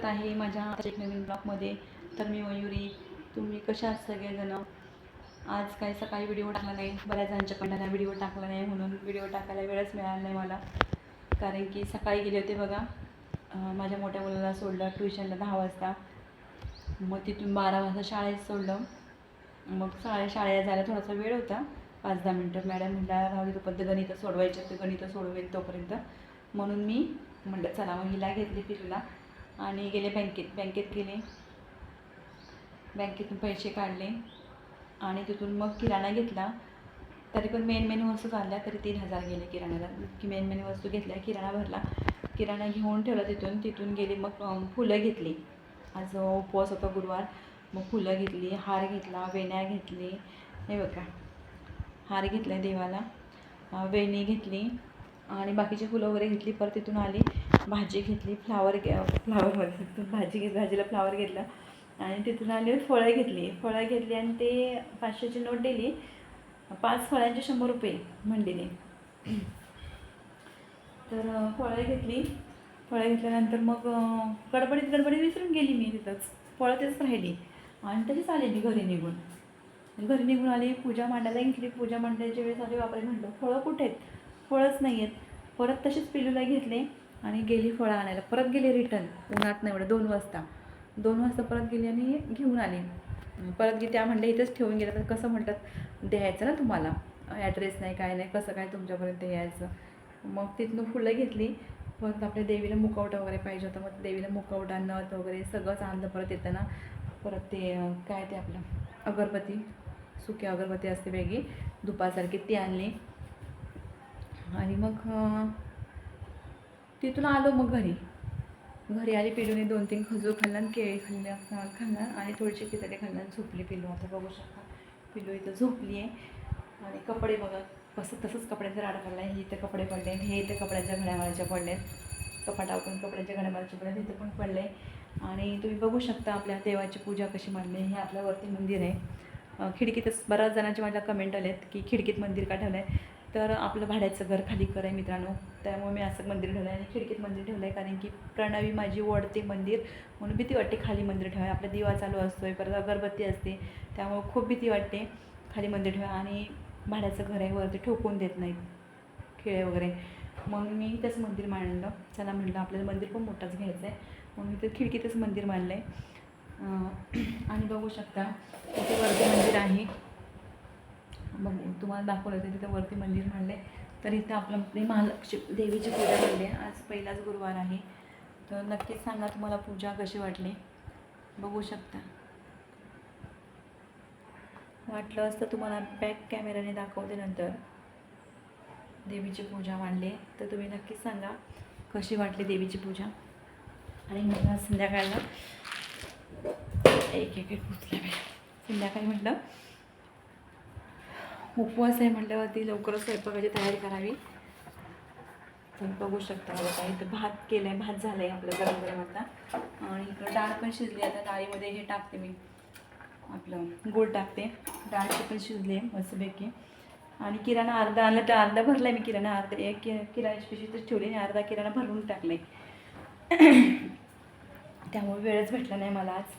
स्वागत आहे माझ्या एक नवीन ब्लॉगमध्ये. तर मी मयुरी तुम्ही कशा आहात सगळेजणं? आज काही सकाळी व्हिडिओ टाकला नाही. बऱ्याच जणांच्या जणांच्याकडनं व्हिडिओ टाकला नाही म्हणून व्हिडिओ टाकायला वेळच मिळाला नाही मला. कारण की सकाळी गेले होते बघा. माझ्या मोठ्या मुलाला सोडलं ट्युशनला दहा वाजता. मग तिथून बारा वाजता शाळेत सोडलं. मग शाळे शाळेला जायला थोडासा वेळ होता. पाच दहा मिनटं. मॅडम म्हटल्या राहू तोपर्यंत गणितं सोडवायचे तर गणितं सोडवेल तोपर्यंत. म्हणून मी म्हटलं चला मग हिला घेतली फिरूला. आणि गेले बँकेत बँकेत गेले. बँकेतून पैसे काढले आणि तिथून मग किराणा घेतला. तरी पण मेन मेन वस्तू काढल्या तरी तीन हजार गेले किराण्याला. की मेन मेन वस्तू घेतल्या किराणा भरला. किराणा घेऊन ठेवला तिथून तिथून गेले मग फुलं घेतली. आज उपवास होता गुरुवार. मग फुलं घेतली हार घेतला वेण्या घेतली. हे बघा. हार घेतला देवाला. वेणी घेतली आणि बाकीची फुलं वगैरे घेतली. परत तिथून आली. भाजी घेतली फ्लावर घे फ्लावर तिथून भाजी घेतली भाजीला फ्लावर घेतला. आणि तिथून आली फळं घेतली. फळं घेतली आणि ते पाचशेची नोट दिली. पाच फळांचे शंभर रुपये मंडीने तर फळं घेतली. फळं घेतल्यानंतर मग गडबडीत गडबडीत विसरून गेली मी तिथंच. फळं तेच राहिली. आणि तशीच आली मी घरी निघून. घरी निघून आली पूजा मांडायला घेतली. पूजा मांडायच्या वेळेस आली वापरे म्हटलं फळं कुठे आहेत? फळंच नाही आहेत परत तशीच पिलूला घेतले. आणि गेली फळं आणायला. परत गेली रिटर्न उन्हात नाही एवढं दोन वाजता. दोन वाजता परत गेली आणि घेऊन आली. परत गे त्या म्हणल्या इथेच ठेवून गेलं. तर कसं म्हणतात द्यायचं ना तुम्हाला. ॲड्रेस नाही काय नाही कसं काय तुमच्यापर्यंत यायचं? मग तिथनं फुलं घेतली. परत आपल्या देवीला मुखवटा वगैरे पाहिजे होता. मग देवीला मुखवटा नथ वगैरे सगळंच आणलं परत येताना परत ते काय ते आपलं अगरबत्ती सुकी अगरबत्ती असते वेगळी. दुपारसारखी ती आणली. आणि मग तिथून आलो मग घरी. घरी आली पिलूने दोन तीन खजूर खाल्ला केळी खाल्ल्या खाल्लं आणि थोडीशी खिचडी खाल्ला झोपली पिलू. आता बघू शकता पिलू इथं झोपली आहे आणि कपडे बघा कसं तसंच कपड्यांचा राडा पडला आहे इथे कपडे पडले हे इथे कपड्यांच्या घड्यामाळ्याच्या पडले. कपाटा पण कपड्यांच्या घड्यामाळ्याच्या पडले तिथे पण पडले. आणि तुम्ही बघू शकता आपल्या देवाची पूजा कशी मांडली हे आपल्यावरती मंदिर आहे. खिडकीतच बऱ्याच जणांचे माझ्या कमेंट आलेत की खिडकीत मंदिर का ठेवलं आहे तर आपलं भाड्याचं घर खाली कर आहे मित्रांनो. त्यामुळे मी असं मंदिर ठेवलं आहे आणि खिडकीत मंदिर ठेवलं आहे कारण की प्रणवी माझी ओढते मंदिर. म्हणून भीती वाटते खाली मंदिर ठेवाय आपला दिवा चालू असतो आहे परत अगरबत्ती असते. त्यामुळे खूप भीती वाटते खाली मंदिर ठेवा आणि भाड्याचं घर आहे वरती ठोकून देत नाहीत खिळे वगैरे. मग मी तेच मंदिर मांडलं. चला म्हटलं आपल्याला मंदिर पण मोठंच घ्यायचं आहे. म्हणून इथं खिडकीतच मंदिर मांडलं आहे आणि बघू शकता इथे वरती मंदिर आहे. बघ तुम्हाला दाखवलं होतं तिथं वरती मंदिर मांडले तर इथं आपलं म्हणजे महालक्ष्मी देवीची पूजा झाली आहे. आज पहिलाच गुरुवार आहे. तर नक्कीच सांगा तुम्हाला पूजा कशी वाटली? बघू शकता. वाटलं असतं तुम्हाला बॅक कॅमेऱ्याने दाखवते नंतर देवीची पूजा मांडली तर तुम्ही नक्कीच सांगा कशी वाटली देवीची पूजा? आणि मला संध्याकाळला एक एक एक उचल्या संध्याकाळी म्हटलं उपवास आहे म्हटल्यावरती लवकरच स्वयंपाकाची तयारी करावी. तर बघू शकता मला काही तर भात केलं आहे भात झालं आहे आपलं गरम गरम आता. आणि इकडं डाळ पण शिजली आता डाळीमध्ये हे टाकते मी. आपलं गोड टाकते. डाळची पण शिजली आहे मस्तपैकी. आणि किराणा अर्धा आणला तर अर्धा भरला आहे मी किराणा अर्धा एक कि पिशवी तर ठेवली आणि अर्धा किराणा भरून टाकले त्यामुळे वेळच भेटला नाही मला आज.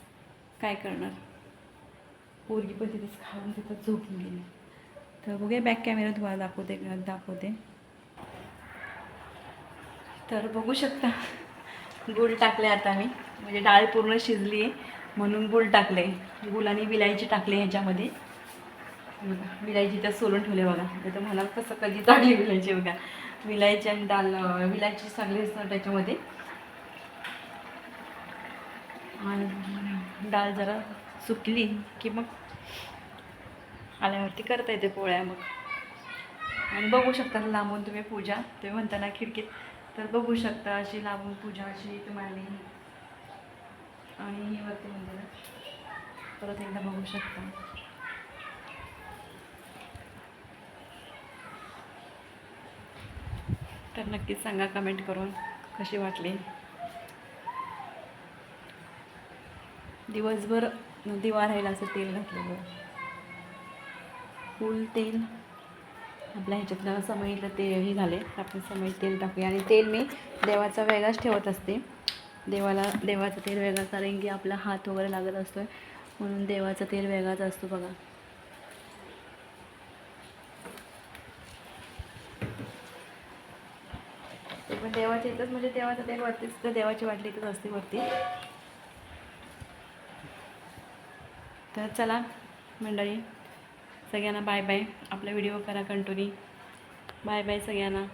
काय करणार? पोरगी पण तिथेच खाऊन तिथं झोपून गेली. तर बघूया बॅक कॅमेरा तुम्हाला दाखवते दाखवते तर बघू शकता गुळ टाकले आता मी म्हणजे डाळ पूर्ण शिजली आहे म्हणून गुळ टाकले गुळ आणि विलायची टाकले ह्याच्यामध्ये विलायची तर सोलून ठेवले बघा तर म्हणाल कसं कधी टाकली विलायची बघा विलायची आणि डाळ विलायची सगळे त्याच्यामध्ये आणि डाळ जरा सुकली की मग आल्यावरती करता येते पोळ्या मग. आणि बघू शकता लांबून तुम्ही पूजा. तुम्ही म्हणता ना खिडकीत. तर बघू शकता अशी लांबून पूजा अशी तुम्हाला आणि हे वरती मंदिर परत एकदा बघू शकता. तर नक्कीच सांगा कमेंट करून कशी वाटली. दिवसभर दिवा राहील असं तेल घातलेलं. फूल तेल. आपल्या ह्याच्यातलं समईतलं ते हे झाले. आपण समई तेल टाकूया. आणि तेल मी देवाचा वेगळाच ठेवत असते. देवाला देवाचं तेल वेगळं कारण की आपला हात वगैरे लागत असतो म्हणून देवाचं तेल वेगळाच असतो बघा. ते पण देवाच्या इथंच म्हणजे देवाचं तेल वरती तर देवाची वाटली इथंच असते वरती. तर चला मंडळी. सगळ्यांना बाय बाय. आपला व्हिडिओ करा कंटिन्यू. बाय बाय सगळ्यांना.